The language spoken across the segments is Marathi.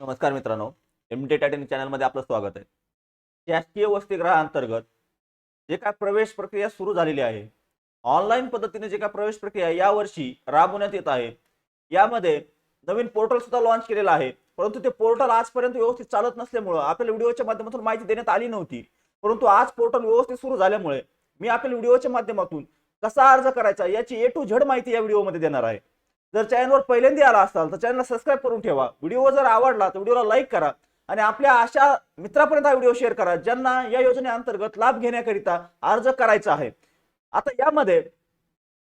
नमस्कार मित्रांनो एम टी चॅनल चॅनलमध्ये आपलं स्वागत आहे. शासकीय वसतिगृहाअंतर्गत जे काय प्रवेश प्रक्रिया सुरू झालेली आहे ऑनलाईन पद्धतीने जे काय प्रवेश प्रक्रिया यावर्षी राबवण्यात येत आहे यामध्ये नवीन पोर्टल सुद्धा लॉन्च केलेलं आहे. परंतु ते पोर्टल आजपर्यंत व्यवस्थित चालत नसल्यामुळं आपल्याला व्हिडिओच्या माध्यमातून माहिती देण्यात आली नव्हती. परंतु आज पोर्टल व्यवस्थित सुरू झाल्यामुळे मी आपल्या व्हिडिओच्या माध्यमातून कसा अर्ज करायचा याची ए टू झेड माहिती या व्हिडिओमध्ये देणार आहे. जर चॅनलवर पहिल्यांदा आला असाल तर चॅनलला सबस्क्राईब करून ठेवा. व्हिडिओ जर आवडला तर व्हिडिओला लाईक करा आणि आपल्या अशा मित्रापर्यंत हा व्हिडिओ शेअर करा ज्यांना या योजनेअंतर्गत लाभ घेण्याकरिता अर्ज करायचा आहे. आता यामध्ये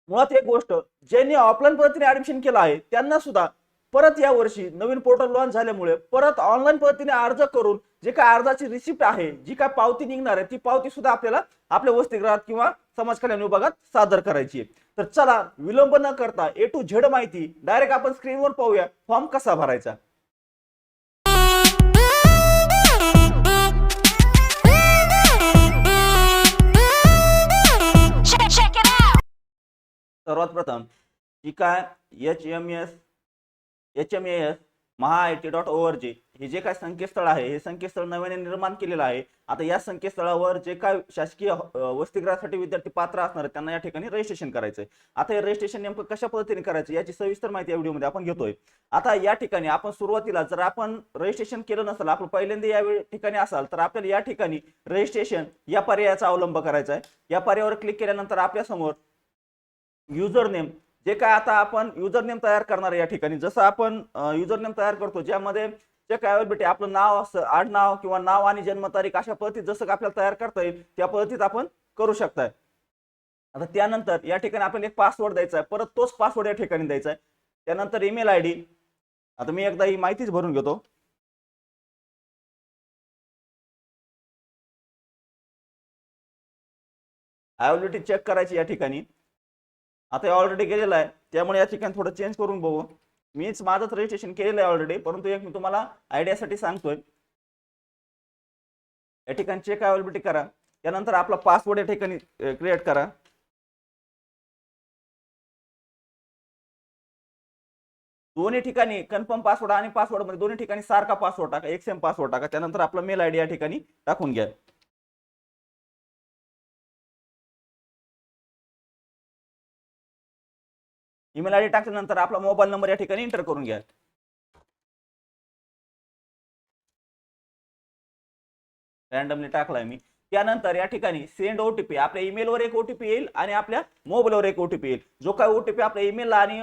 मुळात एक गोष्ट ज्यांनी ऑफलाईन पद्धतीने ऍडमिशन केलं आहे त्यांना सुद्धा परत या वर्षी नवीन पोर्टल लॉन्च झाल्यामुळे परत ऑनलाईन पद्धतीने अर्ज करून जे काय अर्जाची रिसिप्ट आहे जी काय पावती निघणार आहे ती पावती सुद्धा आपल्याला आपल्या वसतिगृहात किंवा समाज कल्याण विभागात सादर करायची आहे. तर चला विलंब न करता ए टू झेड माहिती डायरेक्ट आपण स्क्रीनवर पाहूया. फॉर्म कसा भरायचा. सर्वात प्रथम जी काय H M S H M S Maha I T dot O R G हे जे काय संकेतस्थळ आहे हे संकेतस्थळ नव्याने निर्माण केलेलं आहे. आता या संकेतस्थळावर जे काय शासकीय वसतिगृहासाठी विद्यार्थी पात्र असणार आहेत त्यांना या ठिकाणी रजिस्ट्रेशन करायचंय. आता हे रजिस्ट्रेशन नेमकं कशा पद्धतीने करायचं याची सविस्तर माहिती या व्हिडिओमध्ये आपण घेतोय. आता या ठिकाणी आपण सुरुवातीला जर आपण रजिस्ट्रेशन केलं नसेल आपण पहिल्यांदा या ठिकाणी असाल तर आपल्याला या ठिकाणी रजिस्ट्रेशन या पर्यायाचा अवलंब करायचा आहे. या पर्यायावर क्लिक केल्यानंतर आपल्यासमोर युजर नेम जे काय आता आपण युजर नेम तयार करणार आहे या ठिकाणी. जसं आपण युजर नेम तयार करतो ज्यामध्ये जे काय अवेलेबिलिटी आपलं नाव असतं आडनाव किंवा नाव आणि जन्मतारीख अशा पद्धतीत जसं का आपल्याला तयार करता येईल त्या पद्धतीत आपण करू शकताय. आता त्यानंतर या ठिकाणी आपल्याला एक पासवर्ड द्यायचा आहे. परत तोच पासवर्ड या ठिकाणी द्यायचा आहे. त्यानंतर ईमेल आय डी आता मी एकदा ही माहितीच भरून घेतो. अवेलेबिलिटी चेक करायची या ठिकाणी. आता ऑलरेडी केलेलं आहे. त्यामुळे या ठिकाणी थोडं चेंज करून बघू. मीच माझंच रजिस्ट्रेशन केलेलं आहे ऑलरेडी परंतु एक मी तुम्हाला आयडियासाठी सांगतोय. या ठिकाणी चेक अवेलेबिलिटी करा. त्यानंतर आपला पासवर्ड या ठिकाणी क्रिएट करा. दोन्ही ठिकाणी कन्फर्म पासवर्ड आणि पासवर्डमध्ये दोन्ही ठिकाणी सारखा पासवर्ड टाका एक सेम पासवर्ड टाका. त्यानंतर आपला मेल आयडी या ठिकाणी टाकून घ्या. ईमेल आय डी टाकल्यानंतर आपला मोबाईल नंबर या ठिकाणी एंटर करून घ्या रॅन्डमली टाकलाय मी. त्यानंतर या ठिकाणी सेंड ओटीपी आपल्या ईमेलवर एक ओटीपी येईल आणि आपल्या मोबाईलवर एक ओटीपी येईल. जो काय ओटीपी आपल्या ईमेलला आणि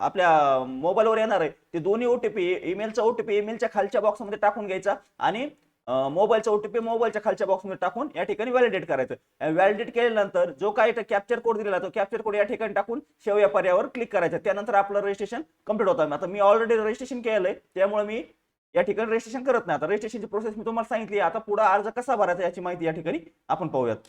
आपल्या मोबाईलवर येणार आहे ते दोन्ही ओटीपी ईमेलचा ओटीपी ईमेलच्या खालच्या बॉक्समध्ये टाकून घ्यायचा आणि मोबाईलचा ओटीपी मोबाईलच्या खालच्या बॉक्समध्ये टाकून या ठिकाणी व्हॅलिडेट करायचं. व्हॅलिडेट केल्यानंतर जो काय कॅप्चर कोड दिलेला तो कॅप्चर कोड या ठिकाणी टाकून शेव या पर्यावर क्लिक करायचं. त्यानंतर आपलं रजिस्ट्रेशन कंप्लीट होतं. आता मी ऑलरेडी रजिस्ट्रेशन केलंय त्यामुळे मी या ठिकाणी रजिस्ट्रेशन करत नाही. आता रजिस्ट्रेशनची प्रोसेस मी तुम्हाला सांगितली आता पुढे अर्ज कसा भरायचा याची माहिती या ठिकाणी आपण पाहूयात.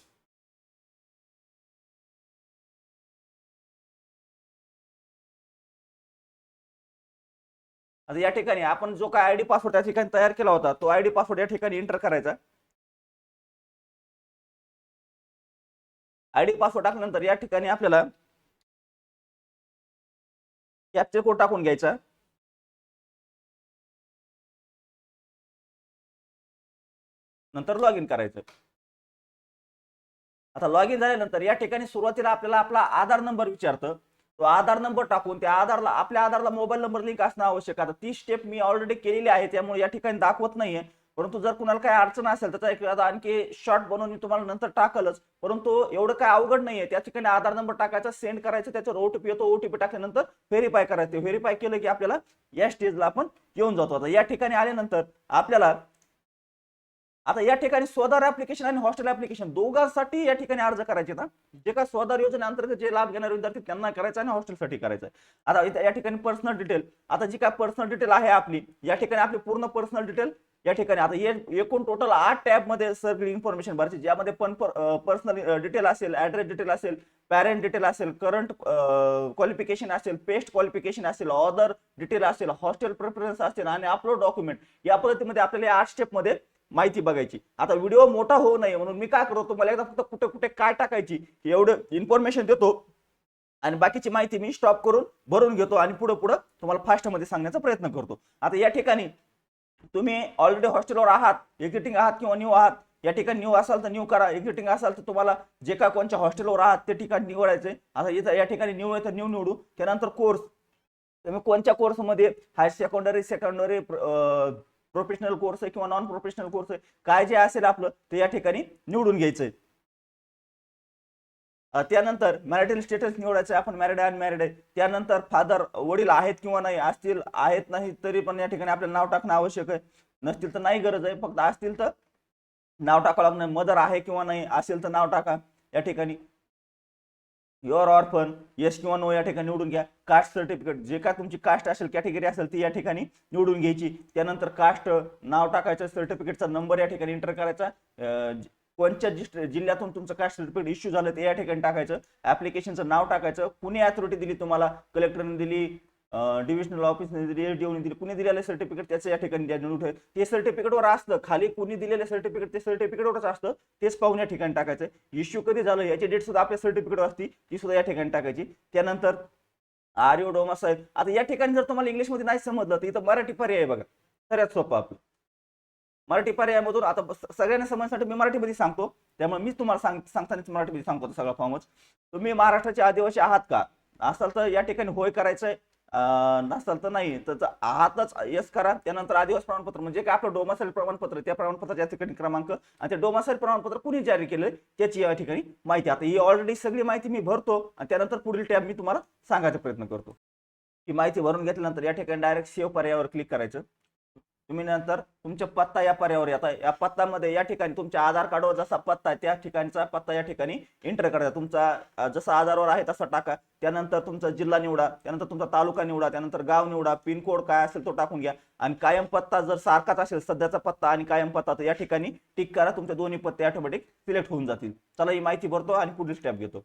आता या ठिकाणी आपण जो काय आयडी पासवर्ड त्या ठिकाणी तयार केला होता तो आयडी पासवर्ड या ठिकाणी एंटर करायचा. आयडी पासवर्ड टाकल्यानंतर या ठिकाणी आपल्याला कॅप्चर कोड टाकून घ्यायचा. नंतर लॉग इन करायचं. आता लॉग इन झाल्यानंतर या ठिकाणी सुरुवातीला आपल्याला आपला आधार नंबर विचारतं. तो आधार नंबर टाकून त्या आधारला आपल्या आधारला मोबाईल नंबर लिंक असणं आवश्यक आहे. आता ती स्टेप मी ऑलरेडी केलेली आहे त्यामुळे या ठिकाणी दाखवत नाहीये. परंतु जर कुणाला काही अडचण असेल तर त्याचा एक आणखी शॉर्ट बनवून मी तुम्हाला नंतर टाकलच. परंतु एवढं काय अवघड नाहीये. त्या ठिकाणी आधार नंबर टाकायचा सेंड करायचा त्याच्यावर ओटीपी येतो. ओटीपी टाकल्यानंतर व्हेरीफाय करायचं. व्हेरीफाय केलं की आपल्याला या स्टेजला आपण येऊन जातो. आता या ठिकाणी आल्यानंतर आपल्याला आता या ठिकाणी स्वदार ऍप्लिकेशन आणि हॉस्टेल ऍप्लिकेशन दोघांसाठी या ठिकाणी अर्ज करायचे ना जे काय स्वदार योजनेअंतर्गत जे लाभ घेणारे विद्यार्थी त्यांना करायचं आणि हॉस्टेलसाठी करायचं आहे. आता इथं या ठिकाणी पर्सनल डिटेल आता जी काय पर्सनल डिटेल आहे आपली या ठिकाणी आपली पूर्ण पर्सनल डिटेल या ठिकाणी आता एकूण टोटल आठ टॅबमध्ये सगळी इन्फॉर्मेशन भरायची ज्यामध्ये पण पर्सनल डिटेल असेल ऍड्रेस डिटेल असेल पॅरेंट डिटेल असेल करंट क्वालिफिकेशन असेल पेस्ट क्वालिफिकेशन असेल ऑदर डिटेल असेल हॉस्टेल प्रेफरन्स असेल आणि अपलोड डॉक्युमेंट या पद्धतीमध्ये आपल्याला आठ स्टेपमध्ये माहिती बघायची. आता व्हिडिओ मोठा होऊ नये म्हणून मी काय करतो तुम्हाला एकदा फक्त कुठे कुठे काय टाकायची एवढं इन्फॉर्मेशन देतो. आणि बाकीची माहिती मी स्टॉप करून भरून घेतो आणि पुढे पुढे तुम्हाला फास्टमध्ये सांगण्याचा प्रयत्न करतो. आता या ठिकाणी तुम्ही ऑलरेडी हॉस्टेलवर आहात एक्झिटिंग आहात किंवा न्यू आहात या ठिकाणी न्यू असाल तर न्यू करा एक्झिटिंग असाल तर तुम्हाला जे काय कोणत्या हॉस्टेलवर आहात ते ठिकाण निवडायचे आता इथं या ठिकाणी न्यू आहे तर न्यू निवडू. त्यानंतर कोर्स तुम्ही कोणत्या कोर्समध्ये higher secondary secondary professional course आहे किंवा नॉन प्रोफेशनल कोर्स आहे काय जे असेल आपलं ते या ठिकाणी निवडून घ्यायचंय. त्यानंतर मॅरिटल स्टेटस निवडायचं आपण मॅरिड आहे अनमॅरिड आहे. त्यानंतर फादर वडील आहेत किंवा नाही असतील आहेत नाही तरी पण या ठिकाणी आपल्याला नाव टाकणं आवश्यक आहे. नसतील तर नाही गरज आहे फक्त असतील तर नाव टाकावं लागणार मदर आहे किंवा नाही असेल तर नाव टाका. या ठिकाणी युअर ऑर्फन यश किंवा नो या ठिकाणी निवडून घ्या. कास्ट सर्टिफिकेट जे काय तुमची कास्ट असेल कॅटेगरी असेल ती या ठिकाणी निवडून घ्यायची. त्यानंतर कास्ट नाव टाकायचं सर्टिफिकेटचा नंबर या ठिकाणी एंटर करायचा. कोणत्या जिल्ह्यातून तुमचं कास्ट सर्टिफिकेट इश्यू झालं ते या ठिकाणी टाकायचं. ऍप्लिकेशनचं नाव टाकायचं. कुणी अथॉरिटी दिली तुम्हाला? कलेक्टरने दिली डिव्हिजनल ऑफिस देऊन एसडीओने दिली कुणी दिलेलं सर्टिफिकेट त्याचं या ठिकाणी द्या नोट आहे ते सर्टिफिकेटवर असतं खाली कुणी दिलेलं सर्टिफिकेट ते सर्टिफिकेटवरच असतं तेच पाहून या ठिकाणी टाकायचं. इश्यू कधी झालं याची डेट सुद्धा आपल्या सर्टिफिकेट असती ती सुद्धा या ठिकाणी टाकायची. त्यानंतर आर यू डोमा साहेब आता या ठिकाणी जर तुम्हाला इंग्लिशमध्ये नाही समजलं तर इथं मराठी पर्याय बघा. सगळ्यात सोपं आपलं. मराठी पर्यायामधून आता सगळ्यांना समजण्यासाठी मी मराठीमध्ये सांगतो त्यामुळे मी तुम्हाला सांग सांगतानाच मराठीमध्ये सांगतो सगळा फॉर्मच तुम्ही महाराष्ट्राचे आदिवासी आहात का? असाल तर या ठिकाणी होय करायचंय. आहे नसाल तर नाही तर जर यस करा. त्यानंतर आदिवास प्रमाणपत्र म्हणजे काय आपलं डोमासाईल प्रमाणपत्र त्या प्रमाणपत्राच्या ठिकाणी क्रमांक आणि ते डोमासाईल प्रमाणपत्र कुणी जारी केलंय त्याची या ठिकाणी माहिती. आता ही ऑलरेडी सगळी माहिती मी भरतो आणि त्यानंतर पुढील टॅब मी तुम्हाला सांगायचा प्रयत्न करतो. ही माहिती भरून घेतल्यानंतर या ठिकाणी डायरेक्ट सेव्ह पर्यायावर क्लिक करायचं. तुम्ही नंतर तुमचा पत्ता या पर्यावर येता. या पत्तामध्ये या ठिकाणी तुमच्या आधार कार्डवर जसा पत्ता आहे त्या ठिकाणचा पत्ता या ठिकाणी एंटर करायचा तुमचा जसा आधारवर आहे तसा टाका. त्यानंतर तुमचा जिल्हा निवडा त्यानंतर तुमचा तालुका निवडा त्यानंतर गाव निवडा पिनकोड काय असेल तो टाकून घ्या. आणि कायम पत्ता जर सारखाच असेल सध्याचा पत्ता आणि कायम पत्ता तर या ठिकाणी टिक करा. तुमचे दोन्ही पत्ते ऑटोमॅटिक सिलेक्ट होऊन जातील. चला ही माहिती भरतो आणि पुढील स्टेप घेतो.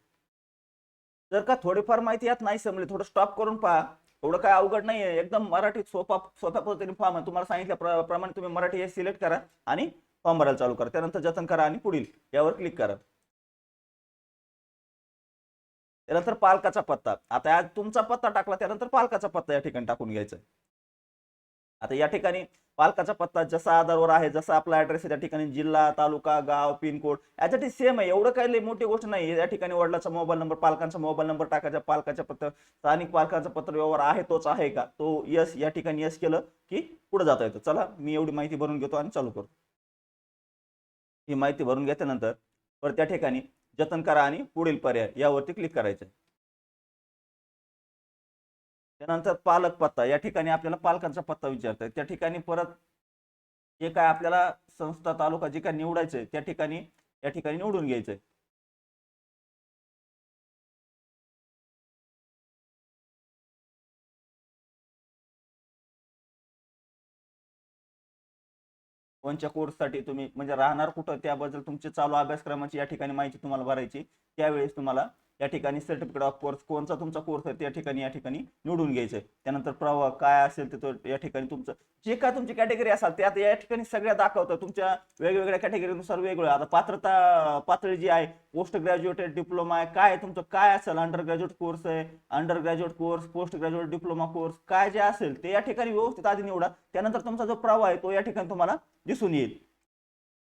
जर का थोडीफार माहिती यात नाही समजली थोडं स्टॉप करून पहा. एवढं काय अवघड नाही आहे एकदम मराठीत सोपा सोप्या पद्धतीने फॉर्म आहे. तुम्हाला सांगितल्या प्रमाणे तुम्ही मराठी हे सिलेक्ट करा आणि फॉर्म भरायला चालू करा. त्यानंतर जतन करा आणि पुढील यावर क्लिक करा. त्यानंतर पालकाचा पत्ता. आता आज तुमचा पत्ता टाकला त्यानंतर पालकाचा पत्ता या ठिकाणी टाकून घ्यायचा आता या ठिकाणी पालकाचा पत्ता जसा आधारवर आहे जसा आपला ऍड्रेस आहे त्या ठिकाणी जिल्हा तालुका गाव पिनकोड याच्यासाठी सेम आहे. एवढं काही लई मोठी गोष्ट नाही या ठिकाणी वडिलाचा मोबाईल नंबर पालकांचा मोबाईल नंबर टाकायचा. पालकाच्या पत्र स्थानिक पालकांचा पत्र व्यवहार आहे तोच आहे का? तो यस या ठिकाणी यस केलं की पुढे जाता येतं. चला मी एवढी माहिती भरून घेतो आणि चालू करतो. ही माहिती भरून घेतल्यानंतर परत त्या ठिकाणी जतन करा आणि पुढील पर्याय यावरती क्लिक करायचं आहे. त्यानंतर पालक पत्ता. या ठिकाणी आपल्याला पालकांचा पत्ता विचारताय त्या ठिकाणी परत जे काय आपल्याला संस्था तालुका जे काय निवडायचंय त्या ठिकाणी या ठिकाणी निवडून घ्यायचंय. कोणत्या कोर्ससाठी तुम्ही म्हणजे राहणार कुठं त्याबद्दल तुमचे चालू अभ्यासक्रमाची या ठिकाणी माहिती तुम्हाला भरायची. त्यावेळेस तुम्हाला या ठिकाणी सर्टिफिकेट ऑफ कोर्स कोणचा तुमचा कोर्स आहे त्या ठिकाणी या ठिकाणी निवडून घ्यायचं. आहे त्यानंतर प्रवाह काय असेल ते या ठिकाणी तुमचं जे काय तुमची कॅटेगरी असाल आता या ठिकाणी सगळ्या दाखवतं तुमच्या वेगवेगळ्या कॅटेगरीनुसार वेगवेगळं आता पात्रता पातळी जी आहे पोस्ट ग्रॅज्युएटेड डिप्लोमा आहे काय तुमचं काय असेल अंडर ग्रॅज्युएट कोर्स आहे undergraduate course postgraduate diploma course काय जे असेल ते या ठिकाणी व्यवस्थित आधी निवडा. त्यानंतर तुमचा जो प्रवाह आहे तो या ठिकाणी तुम्हाला दिसून येईल.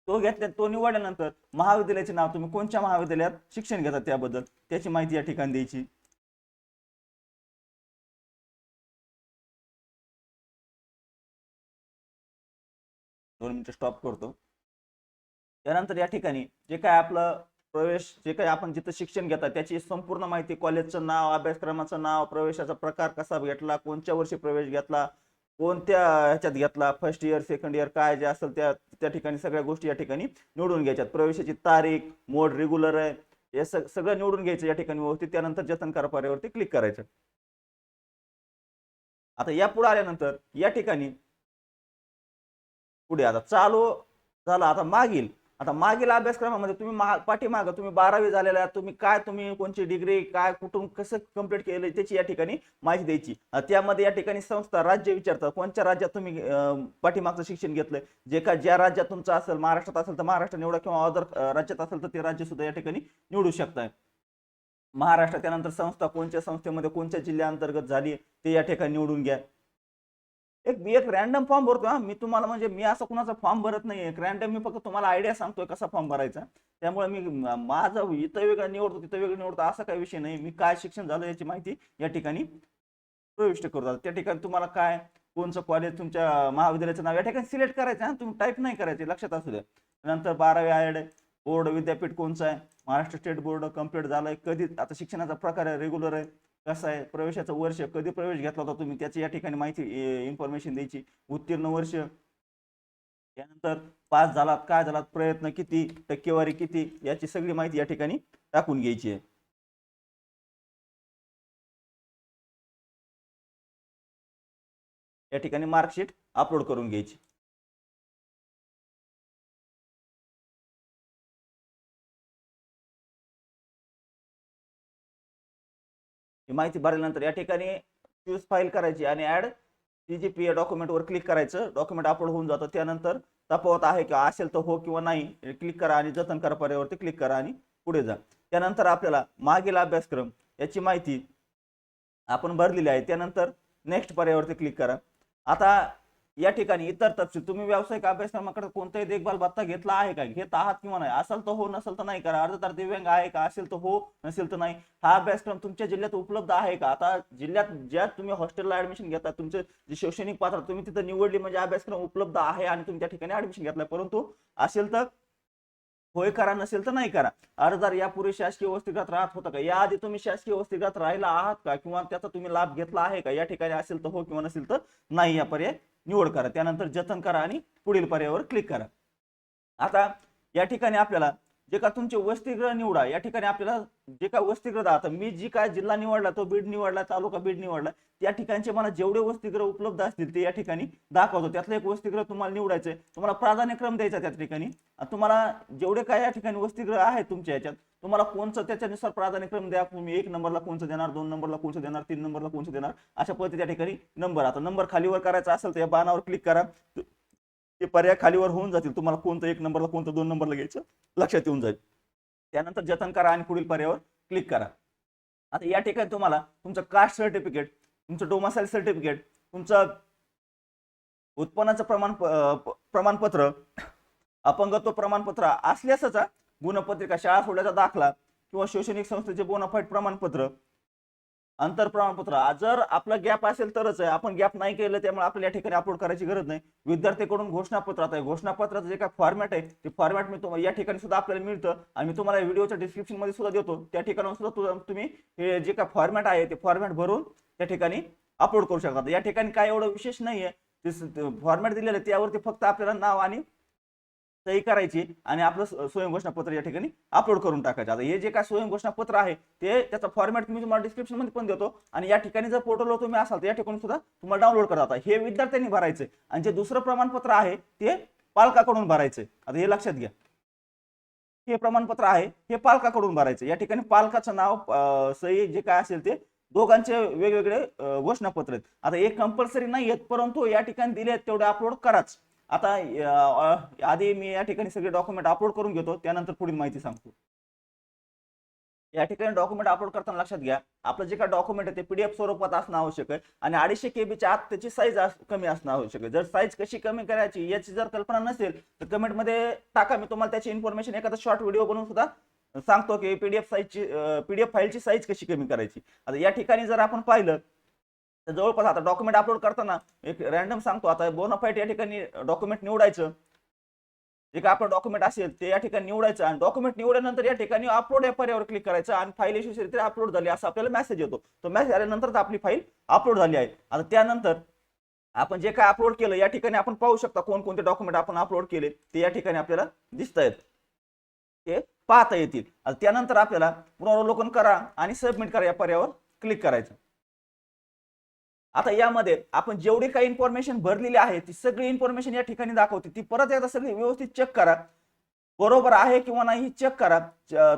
तो घेतल्या तो निवडल्यानंतर महाविद्यालयाचे नाव तुम्ही कोणत्या महाविद्यालयात शिक्षण घेतात त्याबद्दल? त्याची माहिती या ठिकाणी द्यायची. दोन मिनिटं स्टॉप करतो. त्यानंतर या ठिकाणी जे काय आपलं प्रवेश जे काही आपण जिथं शिक्षण घेतात त्याची संपूर्ण माहिती कॉलेजचं नाव अभ्यासक्रमाचं नाव प्रवेशाचा प्रकार कसा घेतला कोणत्या वर्षी प्रवेश घेतला कोणत्या ह्याच्यात घेतला फर्स्ट इयर सेकंड इयर काय जे असेल त्या त्या ठिकाणी सगळ्या गोष्टी या ठिकाणी निवडून घ्यायच्यात. प्रवेशाची तारीख मोड रेग्युलर आहे हे सगळं निवडून घ्यायचं या ठिकाणी व्यवस्थित. त्यानंतर जतन करपाऱ्यावरती क्लिक करायचं. आता या पुढे आल्यानंतर या ठिकाणी पुढे आता चालू झाला. आता मागील आता मागील अभ्यासक्रमामध्ये तुम्ही मा पाठीमागं तुम्ही बारावी झालेला आहात, तुम्ही काय तुम्ही कोणची डिग्री काय कुठून कसं कंप्लीट केलं त्याची या ठिकाणी माहिती द्यायची. त्यामध्ये या ठिकाणी संस्था राज्य विचारतात कोणत्या राज्यात तुम्ही पाठीमागचं शिक्षण घेतलंय? जे काय ज्या राज्यात तुमचं असेल महाराष्ट्रात असेल तर महाराष्ट्र निवडा किंवा अदर राज्यात असेल तर ते राज्य सुद्धा या ठिकाणी निवडू शकताय. महाराष्ट्र त्यानंतर संस्था कोणत्या संस्थेमध्ये कोणत्या जिल्ह्याअंतर्गत झाली ते या ठिकाणी निवडून घ्या. एक मी एक रॅन्डम फॉर्म भरतो हा. मी तुम्हाला म्हणजे मी असं कुणाचा फॉर्म भरत नाही एक रॅन्डम मी फक्त तुम्हाला आयडिया सांगतोय कसा फॉर्म भरायचा. त्यामुळे मी माझं इथं वेगळं निवडतो तिथं वेगळं निवडतो असा काही विषय नाही. मी काय शिक्षण झालं याची माहिती या ठिकाणी प्रविष्ट करतो त्या ठिकाणी तुम्हाला काय कोणचं कॉलेज तुमच्या महाविद्यालयाचं नाव या ठिकाणी सिलेक्ट करायचं हा. तुम्ही टाईप नाही करायचे लक्षात असू द्या. नंतर बारावी आयड बोर्ड विद्यापीठ कोणचं आहे? महाराष्ट्र स्टेट बोर्ड कंप्लीट आहे कधी आता शिक्षणाचा प्रकार आहे रेग्युलर आहे. कसं आहे प्रवेशाचं वर्ष कधी प्रवेश घेतला होता तुम्ही? त्याची या ठिकाणी माहिती इन्फॉर्मेशन द्यायची. उत्तीर्ण वर्ष. त्यानंतर पास झालात काय झालात प्रयत्न किती टक्केवारी किती याची सगळी माहिती या ठिकाणी टाकून घ्यायची आहे. या ठिकाणी मार्कशीट अपलोड करून घ्यायची. ही माहिती भरल्यानंतर या ठिकाणी फ्यूज फाईल करायची आणि ऍड सी जी पी या डॉक्युमेंटवर क्लिक करायचं. डॉक्युमेंट अपलोड होऊन जातं. त्यानंतर तफावत आहे किंवा असेल तर हो किंवा नाही क्लिक करा आणि जतन करा पर्यावरती क्लिक करा आणि पुढे जा. त्यानंतर आपल्याला मागील अभ्यासक्रम याची माहिती आपण भरलेली आहे. त्यानंतर नेक्स्ट पर्यावरती क्लिक करा. आता या ठिकाणी इतर तपशील. तुम्ही व्यावसायिक अभ्यासक्रमाकडे कोणताही देखभाल भत्ता घेतला आहे का? घेत आहात किंवा नाही? असेल तर हो नसेल तर नाही करा. अर्जदार दिव्यांग आहे का? असेल तर हो नसेल तर नाही. हा अभ्यासक्रम तुमच्या जिल्ह्यात उपलब्ध आहे का? आता जिल्ह्यात ज्या तुम्ही हॉस्टेलला ऍडमिशन घेता तुमचं जे शैक्षणिक पात्र तुम्ही तिथं निवडली म्हणजे अभ्यासक्रम उपलब्ध आहे आणि तुम्ही त्या ठिकाणी ऍडमिशन घेतलाय. परंतु असेल तर होय करा नसेल तर नाही करा. अर्जदार यापूर्वी शासकीय वसतिगृहात राहत होता का? याआधी तुम्ही शासकीय वसतिगृहात राहिला आहात का? किंवा त्याचा तुम्ही लाभ घेतला आहे का? या ठिकाणी असेल तर हो किंवा नसेल तर नाही. या पर्याय निवड करा त्यानंतर जतन करा आणि पुढील पर्यायावर क्लिक करा. आता या ठिकाणी आपल्याला जे का तुमचे वसतिगृह निवडा या ठिकाणी आपल्याला जे काय वसतिगृह आता मी जी काय जिल्हा निवडला तो बीड निवडला तालुका बीड निवडला त्या ठिकाणचे मला जेवढे वसतिगृह उपलब्ध असतील ते या ठिकाणी दाखवतो. त्यातलं एक वसतिगृह तुम्हाला निवडायचं तुम्हाला प्राधान्यक्रम द्यायचा त्या ठिकाणी. तुम्हाला जेवढे काय या ठिकाणी वसतिगृह आहेत तुमच्या याच्यात तुम्हाला कोणचं त्याच्यानुसार प्राधान्यक्रम द्या तुम्ही एक नंबरला कोणचं देणार दोन नंबरला कोणचं देणार तीन नंबरला कोणचं देणार अशा पद्धती त्या ठिकाणी नंबर. आता नंबर खालीवर करायचा असेल तर या बाणावर क्लिक करा. ते पर्याय खालीवर होऊन जातील. तुम्हाला कोणतं एक नंबरला कोणतं दोन नंबरला घ्यायचं लक्षात येऊन जाईल. त्यानंतर जतन करा आणि पुढील पर्यायावर क्लिक करा. आता या ठिकाणी तुम्हाला तुमचं कास्ट सर्टिफिकेट तुमचं डोमासाईल सर्टिफिकेट तुमचं उत्पन्नाचं प्रमाण प्रमाणपत्र अपंगत्व प्रमाणपत्र असल्यासच गुणपत्रिका शाळा सोडल्याचा दाखला किंवा शैक्षणिक संस्थेचे बोनाफाईट प्रमाणपत्र अंतर प्रमाणपत्र. जर आपला गॅप असेल तरच आहे. आपण गॅप नाही केलं त्यामुळे आपल्याला या ठिकाणी अपलोड करायची गरज नाही. विद्यार्थ्यांकडून घोषणापत्र आता घोषणापत्राचं जे काय फॉर्मॅट आहे ते फॉर्मॅट मी तुम्हाला या ठिकाणी सुद्धा आपल्याला मिळतं. आणि मी तुम्हाला व्हिडिओच्या डिस्क्रिप्शनमध्ये सुद्धा देतो. त्या ठिकाणी सुद्धा तुम्ही हे जे काय फॉर्मॅट आहे ते फॉर्मॅट भरून त्या ठिकाणी अपलोड करू शकता. या ठिकाणी काय एवढं विशेष नाहीये. आहे फॉर्मॅट दिलेलं आहे त्यावरती फक्त आपल्याला नाव आणि सही करायची आणि आपलं स- स्वयंघोषणापत्र या ठिकाणी अपलोड करून टाकायचं. आता हे जे काय स्वयंघोषणापत्र आहे ते त्याचा फॉर्मॅट मी तुम्हाला डिस्क्रिप्शनमध्ये पण देतो आणि या ठिकाणी जर पोर्टलवर तुम्ही असाल तर या ठिकाणी सुद्धा तुम्हाला डाउनलोड करता हे विद्यार्थ्यांनी भरायचं आणि जे दुसरं प्रमाणपत्र आहे ते पालकाकडून भरायचं आता हे लक्षात घ्या. हे प्रमाणपत्र आहे हे पालकाकडून भरायचं या ठिकाणी पालकाचं नाव सही जे काय असेल ते दोघांचे वेगवेगळे घोषणापत्र आहेत. आता एक कंपल्सरी नाही आहेत परंतु या ठिकाणी दिले आहेत तेवढे अपलोड कराच. आता आधी मी या ठिकाणी सगळे डॉक्युमेंट अपलोड करून घेतो त्यानंतर पुढील माहिती सांगतो. या ठिकाणी डॉक्युमेंट अपलोड करताना लक्षात घ्या आपलं जे काय डॉक्युमेंट आहे ते पीडीएफ स्वरूपात असणं आवश्यक आहे आणि अडीचशे केबीच्या आत त्याची साईज कमी असणं आवश्यक आहे. जर साईज कशी कमी करायची याची जर कल्पना नसेल तर कमेंटमध्ये टाका मी तुम्हाला त्याची इन्फॉर्मेशन एखादा शॉर्ट व्हिडिओ बनवून सुद्धा सांगतो की पीडीएफ साईजची पीडीएफ फाईलची साईज कशी कमी करायची. आता या ठिकाणी जर आपण पाहिलं तर जवळपास आता डॉक्युमेंट अपलोड करताना एक रॅन्डम सांगतो. आता बोनाफाईट या ठिकाणी डॉक्युमेंट निवडायचं. जे काय आपलं डॉक्युमेंट असेल ते या ठिकाणी निवडायचं आणि डॉक्युमेंट निवडल्यानंतर या ठिकाणी अपलोड या पर्यावर क्लिक करायचं आणि फाईल यशस्वी अपलोड झाली असं आपल्याला मेसेज येतो. तो मेसेज आल्यानंतर आपली फाईल अपलोड झाली आहे. आता त्यानंतर आपण जे काय अपलोड केलं या ठिकाणी आपण पाहू शकता कोणकोणते डॉक्युमेंट आपण अपलोड केले ते या ठिकाणी आपल्याला दिसत आहेत ते पाहता येतील. त्यानंतर आपल्याला पुनरावलोकन करा आणि सबमिट करा या पर्यावर क्लिक करायचं. आता यामध्ये आपण जेवढी काही इन्फॉर्मेशन भरलेली आहे ती सगळी इन्फॉर्मेशन या ठिकाणी दाखवते. ती परत एकदा सगळी व्यवस्थित चेक करा. बरोबर आहे किंवा नाही चेक करा.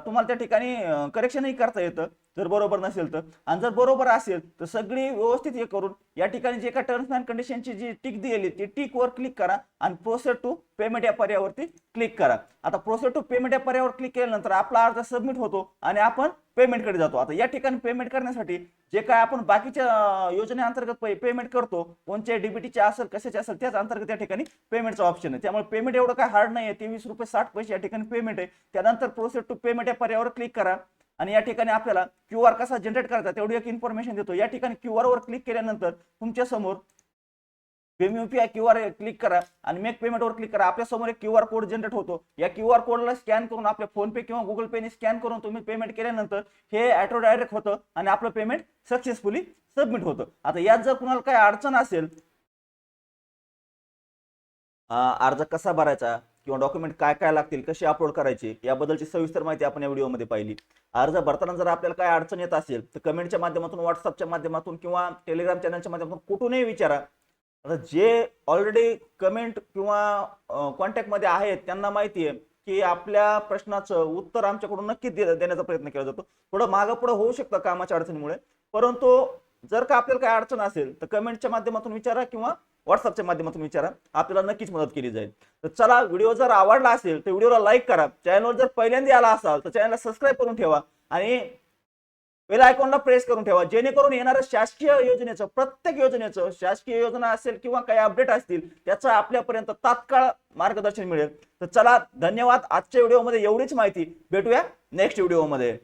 तुम्हाला त्या ठिकाणी करेक्शनही करता येतं. जर बरोबर नसेल तर. आणि जर बरोबर असेल तर सगळी व्यवस्थित हे करून या ठिकाणी जे का टर्म्स अँड कंडिशनची जी टिक दिलेली ती टिक वर क्लिक करा आणि प्रोसेस टू पेमेंट या पर्यावरती क्लिक करा. आता प्रोसेस टू पेमेंट या पर्यावर क्लिक केल्यानंतर आपला अर्ज सबमिट होतो आणि आपण पेमेंटकडे जातो. आता या ठिकाणी पेमेंट करण्यासाठी जे काय आपण बाकीच्या योजनेअंतर्गत पेमेंट करतो कोणत्या डीबीटीचे असेल कशाचे असेल त्याच अंतर्गत या ठिकाणी पेमेंटचा ऑप्शन आहे. त्यामुळे पेमेंट एवढं काय हार्ड नाही आहे तेवीस रुपये साठ पैसे या ठिकाणी पेमेंट आहे. त्यानंतर प्रोसेस टू पेमेंट या पर्यावर क्लिक करा. आणि या ठिकाणी आपल्याला क्यू आर कसा जनरेट करायचा तेवढी एक इन्फॉर्मेशन देतो. या ठिकाणी क्यू आर वर क्लिक केल्यानंतर तुमच्यासमोर युपीआय क्यू आर क्लिक करा आणि मेक पेमेंट वर क्लिक करा. आपल्यासमोर एक क्यू आर कोड जनरेट होतो. या क्यू आर कोडला स्कॅन करून आपल्या फोन पे किंवा गुगल पेने स्कॅन करून तुम्ही पेमेंट केल्यानंतर हे ऑटो डायरेक्ट होतं आणि आपलं पेमेंट सक्सेसफुली सबमिट होतं. आता यात जर कुणाला काही अडचण असेल अर्ज कसा भरायचा? किंवा डॉक्युमेंट काय काय लागतील कसे अपलोड करायचे याबद्दलची सविस्तर माहिती आपण या व्हिडिओमध्ये पाहिली. अर्ज भरताना जर आपल्याला काय अडचण येत असेल तर कमेंटच्या माध्यमातून व्हॉट्सअपच्या माध्यमातून किंवा टेलिग्राम चॅनलच्या माध्यमातून कुठूनही विचारा. आता जे ऑलरेडी कमेंट किंवा कॉन्टॅक्टमध्ये आहेत त्यांना माहिती आहे की आपल्या प्रश्नाचं उत्तर आमच्याकडून नक्की दे- देण्याचा प्रयत्न केला जातो. थोडं मागं पुढं होऊ शकतं कामाच्या अडचणीमुळे. परंतु जर का आपल्याला काय अडचण असेल तर कमेंटच्या माध्यमातून विचारा किंवा व्हॉट्सअपच्या माध्यमातून विचारा. आपल्याला नक्कीच मदत केली जाईल. तर चला व्हिडिओ जर आवडला असेल तर व्हिडिओला लाईक करा. चॅनलवर जर पहिल्यांदा आला असाल तर चॅनलला सबस्क्राईब करून ठेवा. आणि बेल आयकॉनला प्रेस करून ठेवा. जेणेकरून येणाऱ्या शासकीय योजनेचं प्रत्येक योजनेचं शासकीय योजना असेल किंवा काही अपडेट असतील त्याचं आपल्यापर्यंत तात्काळ मार्गदर्शन मिळेल. तर चला धन्यवाद. आजच्या व्हिडिओमध्ये एवढीच माहिती. भेटूया नेक्स्ट व्हिडिओमध्ये.